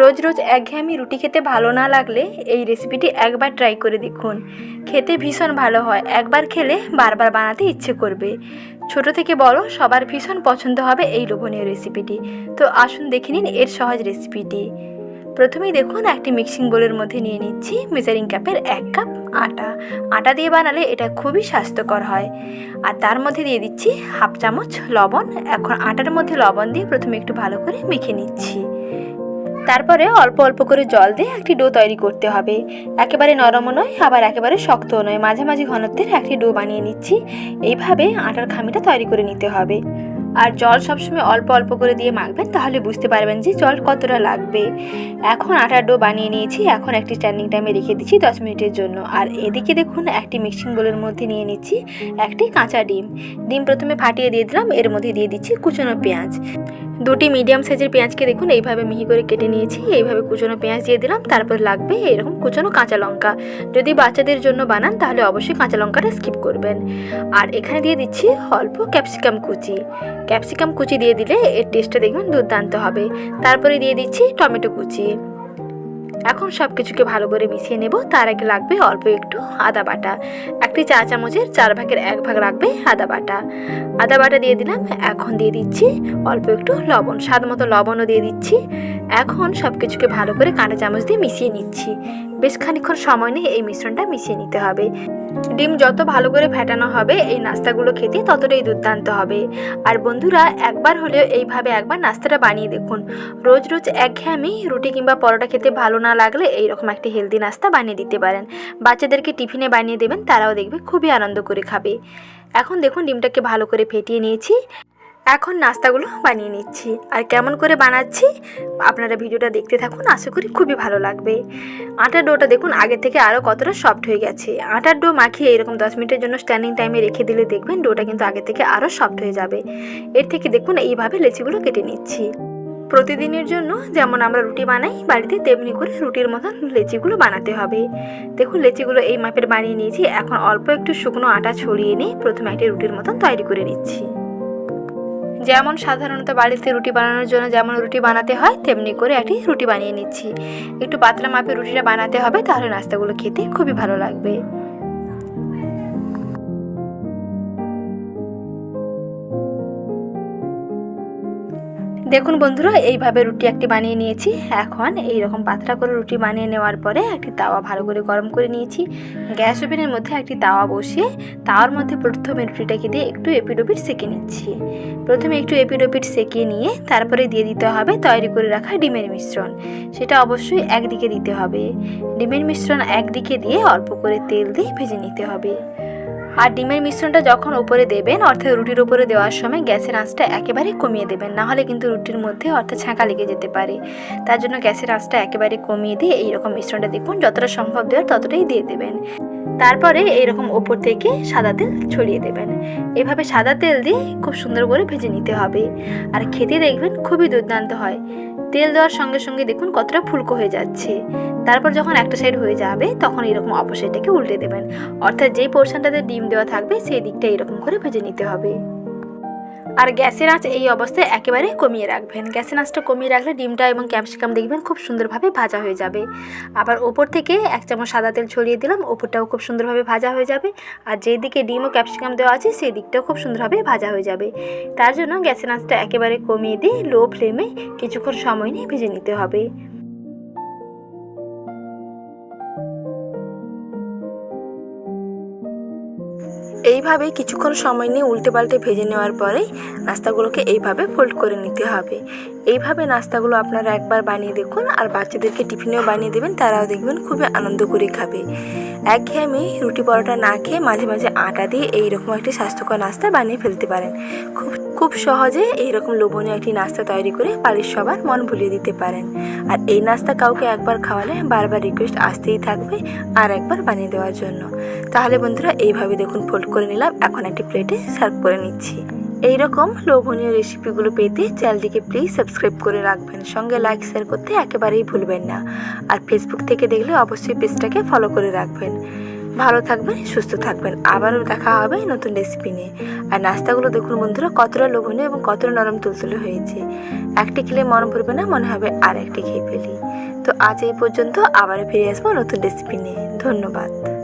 রোজ রোজ একঘেয়েমি রুটি খেতে ভালো না লাগলে এই রেসিপিটি একবার ট্রাই করে দেখুন। খেতে ভীষণ ভালো হয়। একবার খেলে বারবার বানাতে ইচ্ছে করবে। ছোট থেকে বড় সবার ভীষণ পছন্দ হবে এই লোভনীয় রেসিপিটি তো আসুন দেখে নিন এর সহজ রেসিপিটি প্রথমেই দেখুন একটি মিক্সিং বোলের মধ্যে নিয়ে নিচ্ছি মেজারিং কাপের এক কাপ আটা। আটা দিয়ে বানালে এটা খুবই স্বাস্থ্যকর হয়। আর তার মধ্যে দিয়ে দিচ্ছি হাফ চামচ লবণ। এখন আটার মধ্যে লবণ দিয়ে প্রথমে একটু ভালো করে মেখে নিচ্ছি। তারপরে অল্প অল্প করে জল দিয়ে একটি ডো তৈরি করতে হবে। একেবারে নরমও নয়, আবার একেবারে শক্তও নয়। মাঝামাঝি ঘনত্বের একটি ডো বানিয়ে নিচ্ছি। এইভাবে আটার খামিটা তৈরি করে নিতে হবে। আর জল সবসময় অল্প অল্প করে দিয়ে মাখবেন, তাহলে বুঝতে পারবেন যে জল কতটা লাগবে। এখন আটার ডো বানিয়ে নিয়েছি। এখন একটি স্ট্যান্ডিং টাইমে রেখে দিচ্ছি দশ মিনিটের জন্য। আর এদিকে দেখুন, একটি মিক্সিং বোলের মধ্যে নিয়ে নিচ্ছি একটি কাঁচা ডিম। ডিম প্রথমে ফাটিয়ে দিয়ে দিলাম। এর মধ্যে দিয়ে দিচ্ছি কুচনো পেঁয়াজ। দুটি মিডিয়াম সাইজের পেঁয়াজকে দেখুন, এইভাবে মিহি করে কেটে নিয়েছি, এইভাবে কুচনো পেঁয়াজ দিয়ে দিলাম, তারপর লাগবে এরকম কুচনো কাঁচা লঙ্কা। যদি বাচ্চাদের জন্য বানান, তাহলে অবশ্যই কাঁচা লঙ্কাটা স্কিপ করবেন। আর এখানে দিয়ে দিচ্ছি অল্প ক্যাপসিকাম কুচি। ক্যাপসিকাম কুচি দিয়ে দিলে এর টেস্টটা দেখবেন দুর্দান্ত হবে। তারপরে দিয়ে দিচ্ছি টমেটো কুচি। এখন সব কিছুকে ভালো করে মিশিয়ে নেব। তার আগে লাগবে অল্প একটু আদা বাটা। একটি চা চামচের চার ভাগের এক ভাগ লাগবে আদা বাটা। আদা বাটা দিয়ে দিলাম, এখন দিয়ে দিচ্ছি অল্প একটু লবণ, স্বাদ মতো লবণও দিয়ে দিচ্ছি। এখন সব কিছুকে ভালো করে কাঁটা চামচ দিয়ে মিশিয়ে নিচ্ছি। বেশ খানিক্ষণ সময় নিয়ে এই মিশ্রণটা মিশিয়ে নিতে হবে। ডিম যত ভালো করে ফেটানো হবে, এই নাস্তাগুলো খেতে ততটাই দুর্দান্ত হবে। আর বন্ধুরা, একবার হলেও এইভাবে একবার নাস্তাটা বানিয়ে দেখুন। রোজ রোজ একঘেয়েমি রুটি কিংবা পরোটা খেতে ভালো না লাগলে এইরকম একটি হেলদি নাস্তা বানিয়ে দিতে পারেন। বাচ্চাদেরকে টিফিনে বানিয়ে দেবেন, তারাও দেখবে খুবই আনন্দ করে খাবে। এখন দেখুন, ডিমটাকে ভালো করে ফেটিয়ে নিয়েছি। এখন নাস্তাগুলো বানিয়ে নিচ্ছি। আর কেমন করে বানাচ্ছি, আপনারা ভিডিওটা দেখতে থাকুন, আশা করি খুবই ভালো লাগবে। আটার ডোটা দেখুন, আগে থেকে আরও কতটা সফট হয়ে গেছে। আটার ডো মাখিয়ে এরকম দশ মিনিটের জন্য স্ট্যান্ডিং টাইমে রেখে দিলে দেখবেন ডোটা কিন্তু আগে থেকে আরও সফট হয়ে যাবে। এর থেকে দেখুন, এইভাবে লেচিগুলো কেটে নিচ্ছি। প্রতিদিনের জন্য যেমন আমরা রুটি বানাই, বাড়িতে তেমনি করে রুটির মতন লেচিগুলো বানাতে হবে। দেখুন, লেচিগুলো এই মাপের বানিয়ে নিয়েছি। এখন অল্প একটু শুকনো আটা ছড়িয়ে নিয়ে প্রথমে একটি রুটির মতন তৈরি করে নিচ্ছি। যেমন সাধারণত বাড়িতে রুটি বানানোর জন্য যেমন রুটি বানাতে হয়, তেমনি করে একটি রুটি বানিয়ে নিচ্ছি। একটু পাতলা মাপে রুটিটা বানাতে হবে, তাহলে নাস্তাগুলো খেতে খুবই ভালো লাগবে। দেখুন বন্ধুরা, এইভাবে রুটি একটি বানিয়ে নিয়েছি। এখন এই রকম পাতলা করে রুটি বানিয়ে নেওয়ার পরে একটি তাওয়া ভালো করে গরম করে নিয়েছি। গ্যাস ওভেনের মধ্যে একটি তাওয়া বসিয়ে তাওয়ার মধ্যে প্রথমে রুটিটাকে দিয়ে একটু এপিডোপিট সেঁকে নিচ্ছি। প্রথমে একটু এপিডোপিট সেঁকে নিয়ে তারপরে দিয়ে দিতে হবে তৈরি করে রাখা ডিমের মিশ্রণ। সেটা অবশ্যই একদিকে দিতে হবে। ডিমের মিশ্রণ একদিকে দিয়ে অল্প করে তেল দিয়ে ভেজে নিতে হবে। আর ডিমের মিশ্রণটা যখন উপরে দেবেন, অর্থাৎ রুটির উপরে দেওয়ার সময় গ্যাসের আঁচটা একেবারে কমিয়ে দেবেন। না হলে কিন্তু রুটির মধ্যে অর্থাৎ ছাঁকা লেগে যেতে পারে। তার জন্য গ্যাসের আঁচটা একেবারে কমিয়ে দিয়ে এইরকম মিশ্রণটা দেখুন, যতটা সম্ভব দেওয়ার ততটাই দিয়ে দেবেন। তারপরে এরকম ওপর থেকে সাদা তেল ছড়িয়ে দেবেন। এভাবে সাদা তেল দিয়ে খুব সুন্দর করে ভেজে নিতে হবে। আর খেতে দেখবেন খুবই দুর্দান্ত হয়। তেল দেওয়ার সঙ্গে সঙ্গে দেখুন কতটা ফুলকো হয়ে যাচ্ছে। তারপর যখন একটা সাইড হয়ে যাবে, তখন এরকম অপর সাইডটাকে উল্টে দেবেন। অর্থাৎ যেই পোর্শনটাতে ডিম দেওয়া থাকবে, সেই দিকটা এরকম করে ভেজে নিতে হবে। আর গ্যাসের আঁচ এই অবস্থায় একেবারে কমিয়ে রাখবেন। গ্যাসের আঁচটা কমিয়ে রাখলে ডিমটা এবং ক্যাপসিকাম দেখবেন খুব সুন্দরভাবে ভাজা হয়ে যাবে। আবার ওপর থেকে এক চামচ সাদা তেল ছড়িয়ে দিলাম, ওপরটাও খুব সুন্দরভাবে ভাজা হয়ে যাবে। আর যেই দিকে ডিম ও ক্যাপসিকাম দেওয়া আছে, সেই দিকটাও খুব সুন্দরভাবে ভাজা হয়ে যাবে। তার জন্য গ্যাসের আঁচটা একেবারে কমিয়ে দিয়ে লো ফ্লেমে কিছুক্ষণ সময় নিয়ে ভেজে নিতে হবে। এইভাবে কিছুক্ষণ সময় নিয়ে উল্টে পাল্টে ভেজে নেওয়ার পরেই নাস্তাগুলোকে এইভাবে ফোল্ড করে নিতে হবে। এইভাবে নাস্তাগুলো আপনারা একবার বানিয়ে দেখুন আর বাচ্চাদেরকে টিফিনেও বানিয়ে দেবেন, তারাও দেখবেন খুবই আনন্দ করে খাবে। একঘেয়েমি রুটি পরোটা না খেয়ে মাঝে মাঝে আটা দিয়ে এইরকম একটি স্বাস্থ্যকর নাস্তা বানিয়ে ফেলতে পারেন। খুব খুব সহজে এইরকম লোভনীয় একটি নাস্তা তৈরি করে বাড়ির সবার মন ভুলিয়ে দিতে পারেন। আর এই নাস্তা কাউকে একবার খাওয়ালে বারবার রিকোয়েস্ট আসতেই থাকবে আর একবার বানিয়ে দেওয়ার জন্য। তাহলে বন্ধুরা, এইভাবে দেখুন ফোল্ড করে নিলাম। এখন একটি প্লেটে সার্ভ করে নিচ্ছি। এইরকম লোভনীয় রেসিপিগুলো পেতে চ্যানেলটিকে প্লিজ সাবস্ক্রাইব করে রাখবেন। সঙ্গে লাইক শেয়ার করতে একেবারেই ভুলবেন না। আর ফেসবুক থেকে দেখলে অবশ্যই পেজটাকে ফলো করে রাখবেন। ভালো থাকবেন, সুস্থ থাকবেন। আবারও দেখা হবে নতুন রেসিপি নিয়ে। আর নাস্তাগুলো দেখুন বন্ধুরা, কতটা লোভনীয় এবং কতটা নরম তুলতুলে হয়েছে। একটি খেলে মন পড়বে না, মনে হবে আর একটি খেয়ে ফেলি। তো আজ এই পর্যন্ত আবার ফিরে আসব নতুন রেসিপি নিয়ে। ধন্যবাদ।